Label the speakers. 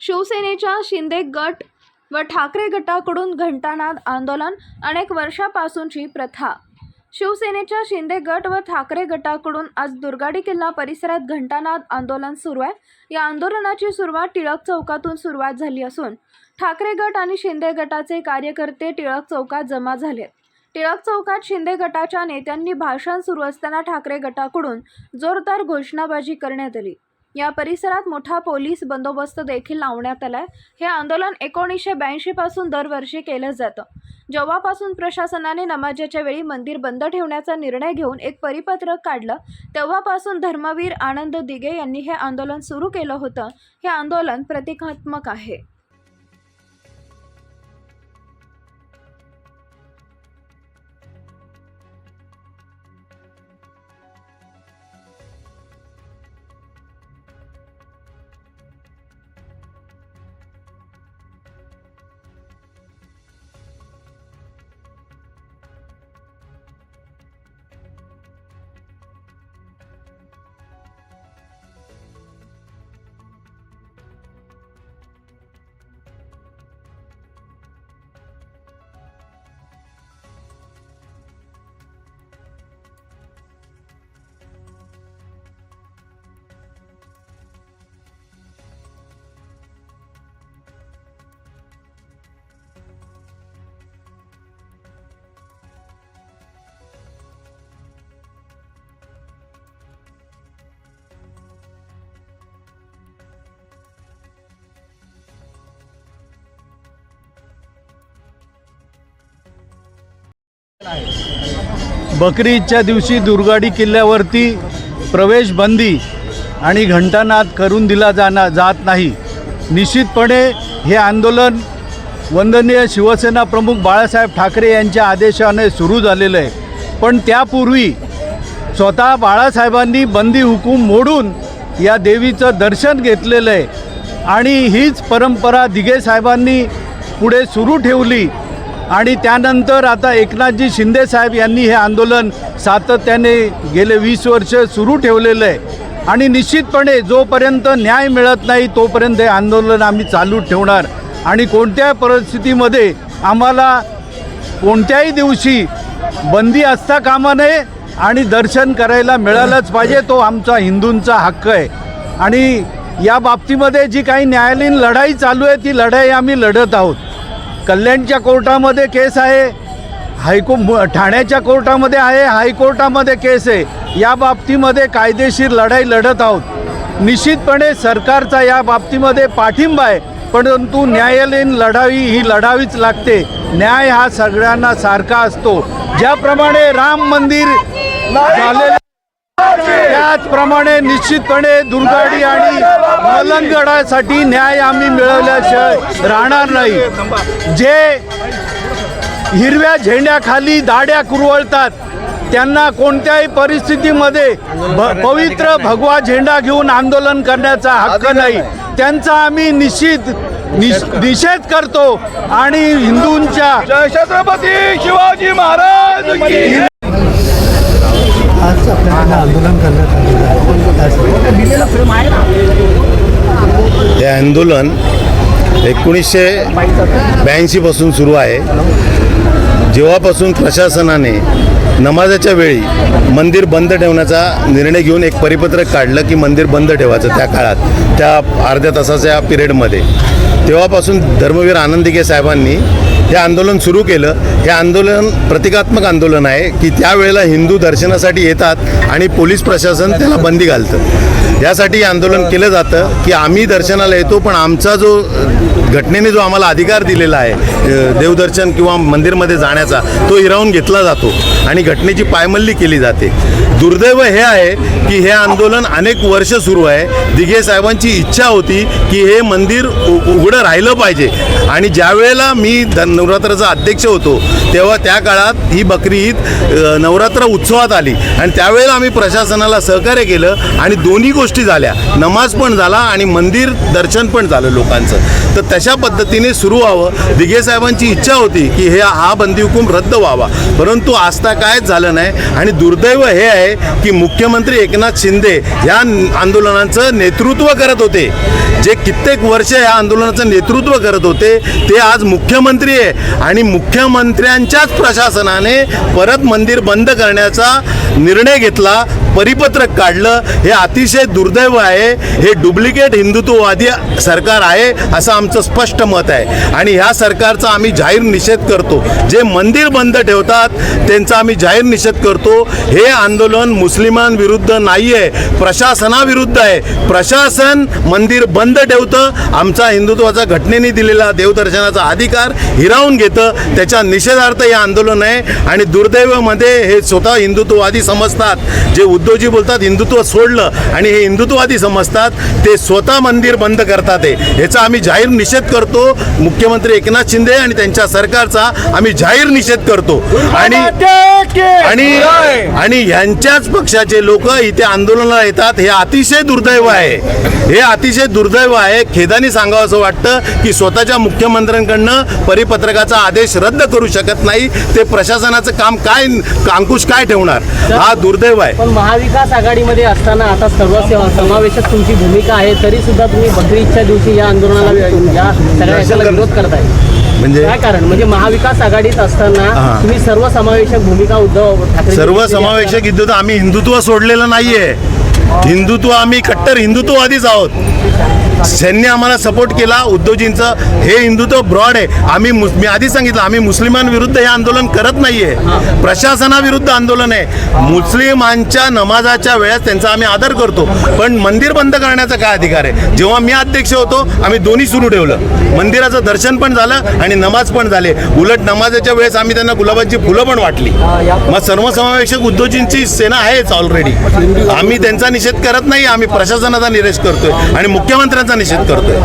Speaker 1: शिवसेनेच्या शिंदे गट व ठाकरे गटाकडून घंटानाद आंदोलन अनेक वर्षापासूनची प्रथा. शिवसेनेच्या शिंदे गट व ठाकरे गटाकडून आज दुर्गाडी किल्ला परिसरात घंटानाद आंदोलन सुरू आहे. या आंदोलनाची सुरुवात टिळक चौकातून सुरुवात झाली असून ठाकरे गट आणि शिंदे गटाचे कार्यकर्ते टिळक चौकात जमा झाले. टिळक चौकात शिंदे गटाच्या नेत्यांनी भाषण सुरू असताना ठाकरे गटाकडून जोरदार घोषणाबाजी करण्यात आली. या परिसरात मोठा पोलीस बंदोबस्त देखील लावण्यात आलाय. हे आंदोलन एकोणीसशे ब्याऐंशीपासून दरवर्षी केलं जातं. जेव्हापासून प्रशासनाने नमाजाच्या वेळी मंदिर बंद ठेवण्याचा निर्णय घेऊन एक परिपत्रक काढलं तेव्हापासून धर्मवीर आनंद दिगे यांनी हे आंदोलन सुरू केलं होतं. हे आंदोलन प्रतिकात्मक आहे.
Speaker 2: बकरी ईदच्या दिवशी दुर्गाडी किल्ल्यावरती प्रवेश बंदी आणि घंटानाद करून दिला जाणार जात नाही. निश्चितपणे हे आंदोलन वंदनीय शिवसेना प्रमुख बाळासाहेब ठाकरे यांच्या आदेशाने सुरू झालेलं आहे. पण त्यापूर्वी स्वतः बाळासाहेबांनी बंदी हुकूम मोडून या देवीचं दर्शन घेतलेलं आहे. आणि हीच परंपरा दिघे साहेबांनी पुढे सुरू ठेवली. आणि त्यानंतर आता एकनाथजी शिंदेसाहेब यांनी हे आंदोलन सातत्याने गेले वीस वर्ष सुरू ठेवलेलं आहे. आणि निश्चितपणे जोपर्यंत न्याय मिळत नाही तोपर्यंत हे आंदोलन आम्ही चालू ठेवणार. आणि कोणत्या परिस्थितीमध्ये आम्हाला कोणत्याही दिवशी बंदी असता कामा नये आणि दर्शन करायला मिळालंच पाहिजे तो आमचा हिंदूंचा हक्क आहे. आणि या बाबतीमध्ये जी काही न्यायालयीन लढाई चालू आहे ती लढाई आम्ही लढत आहोत. कल्याणच्या कोर्टामध्ये केस आहे हायको ठाण्याच्या कोर्टामध्ये आहे हायकोर्टामध्ये केस आहे. या बाबतीमध्ये कायदेशीर लढाई लढत आहोत. निश्चितपणे सरकारचा या बाबतीमध्ये पाठिंबा आहे परंतु न्यायालयीन लढाई ही लढावीच लागते. न्याय हा सगळ्यांना सारखा असतो. ज्याप्रमाणे राम मंदिर झालेलं त्याचप्रमाणे निश्चितपणे दुर्गाडी आणि मलंगडासाठी न्याय आम्ही मिळवल्याशिवाय राहणार नाही. जे हिरव्या झेंड्याखाली दाड्या कुरवळतात त्यांना कोणत्याही परिस्थितीमध्ये पवित्र भगवा झेंडा घेऊन आंदोलन करण्याचा हक्क नाही. त्यांचा आम्ही निश्चित निष निषेध करतो आणि हिंदूंच्या
Speaker 3: छत्रपती शिवाजी महाराज
Speaker 4: आज आपल्याकडे आंदोलन करण्यात आलेलं आहे.
Speaker 5: हे आंदोलन एकोणीसशे ब्याऐंशीपासून सुरू आहे. जेव्हापासून प्रशासनाने नमाजाच्या वेळी मंदिर बंद ठेवण्याचा निर्णय घेऊन एक परिपत्रक काढलं की मंदिर बंद ठेवायचं त्या काळात त्या अर्ध्या तासाच्या पिरियडमध्ये तेव्हापासून धर्मवीर आनंदिके साहेबांनी हे आंदोलन सुरू केलं. हे आंदोलन प्रतिकात्मक आंदोलन आहे की त्यावेळेला हिंदू दर्शनासाठी येतात आणि पोलीस प्रशासन त्याला बंदी घालतं. यासाठी हे आंदोलन केलं जातं की आम्ही दर्शनाला येतो पण आमचा जो घटनेने जो आम्हाला अधिकार दिलेला आहे देवदर्शन किंवा मंदिरमध्ये जाण्याचा तो हिरावून घेतला जातो आणि घटनेची पायमल्ली केली जाते. दुर्दैव हे आहे की हे आंदोलन अनेक वर्ष सुरू आहे. दिघे साहेबांची इच्छा होती की हे मंदिर उ- उघडं राहिलं पाहिजे. आणि ज्यावेळेला मी नवरात्राचा अध्यक्ष होतो तेव्हा त्या काळात ही बकरी ईद नवरात्र उत्सवात आली. आणि त्यावेळेला आम्ही प्रशासनाला सहकार्य केलं आणि दोन्ही गोष्टी झाल्या. नमाज पण झाला आणि मंदिर दर्शन पण झालं लोकांचं. तर तशा पद्धतीने सुरू व्हावं. दिघे साहेबांची इच्छा होती की हे हा बंदी हुकूम हुकूम रद्द व्हावा. परंतु आस्था कायच झालं नाही आणि दुर्दैव हे आहे की मुख्यमंत्री एकनाथ शिंदे या आंदोलनाचं नेतृत्व करत होते. जे कित्येक वर्ष या आंदोलनाचं नेतृत्व करत होते ते आज मुख्यमंत्री आहे. आणि मुख्यमंत्र्यांच्याच प्रशासनाने परत मंदिर बंद करण्याचा निर्णय घेतला परिपत्रक काढलं हे अतिशय दुर्दैव आहे. हे डुप्लिकेट हिंदुत्ववादी सरकार आहे असं आमचं स्पष्ट मत आहे. आणि ह्या सरकारचा आम्ही जाहीर निषेध करतो. जे मंदिर बंद ठेवतात त्यांचा आम्ही जाहीर निषेध करतो. हे आंदोलन मुस्लिमांविरुद्ध नाही आहे प्रशासनाविरुद्ध आहे. प्रशासन मंदिर बंद ठेवतं आमचा हिंदुत्वाचा घटनेने दिलेला देवदर्शनाचा अधिकार हिरावून घेतं. त्याच्या निषेधार्थ हे आंदोलन आहे. आणि दुर्दैवमध्ये हे स्वतः हिंदुत्ववादी समजतात. जे उद्धवजी बोलतात हिंदुत्व सोडलं आणि हे हिंदुत्ववादी समजतात ते स्वतः मंदिर बंद करतात हे. याचा आम्ही जाहीर निषेध करतो. मुख्यमंत्री एकनाथ शिंदे आणि त्यांच्या सरकारचा आम्ही जाहीर निषेध करतो. आणि आणि आणि यांच्याच पक्षाचे लोक इथे आंदोलनाला येतात. हे अतिशय दुर्दैव आहे. हे अतिशय दुर्दैव आहे. खेदानी सांगावं असं वाटतं की स्वतःच्या मुख्यमंत्र्यांकडनं परिपत्रकाचा आदेश रद्द करू शकत नाही. ते प्रशासनाचं काम काय अंकुश काय ठेवणार? हा दुर्दैव आहे.
Speaker 6: पण महाविकास आघाडीमध्ये असताना आता सर्व सेवा- समावेशक तुमची भूमिका आहे तरी सुद्धा तुम्ही बकरीच्या दिवशी या आंदोलनाला या सगळ्या याच्याला विरोध करताय.
Speaker 5: म्हणजे?
Speaker 6: काय कारण? म्हणजे महाविकास आघाडीत असताना. तुम्ही सर्व समावेशक भूमिका उद्धव ठाकरे
Speaker 5: सर्व समावेशक हिंदुत्व आम्ही हिंदुत्व सोडलेलं नाहीये. हिंदुत्व आम्ही कट्टर हिंदुत्ववादीच आहोत. त्यांनी आम्हाला सपोर्ट केला उद्धवजींचं. हे हिंदुत्व ब्रॉड आहे. आम्ही मी आधी सांगितलं आम्ही मुस्लिमांविरुद्ध हे आंदोलन करत नाहीये. प्रशासनाविरुद्ध आंदोलन आहे. मुस्लिमांच्या नमाजाच्या वेळेस त्यांचा आम्ही आदर करतो. पण मंदिर बंद करण्याचा काय अधिकार आहे? जेव्हा मी अध्यक्ष होतो आम्ही दोन्ही सुरू ठेवलं. मंदिराचं दर्शन पण झालं आणि नमाज पण झाले. उलट नमाजाच्या वेळेस आम्ही त्यांना गुलाबाची फुलं पण वाटली. मग सर्वसमावेशक उद्धवजींची सेना आहेच ऑलरेडी आम्ही त्यांचा निषेध करत नाही आम्ही प्रशासनाचा निषेध करतोय आणि मुख्यमंत्र्यांचा निषेध करतोय.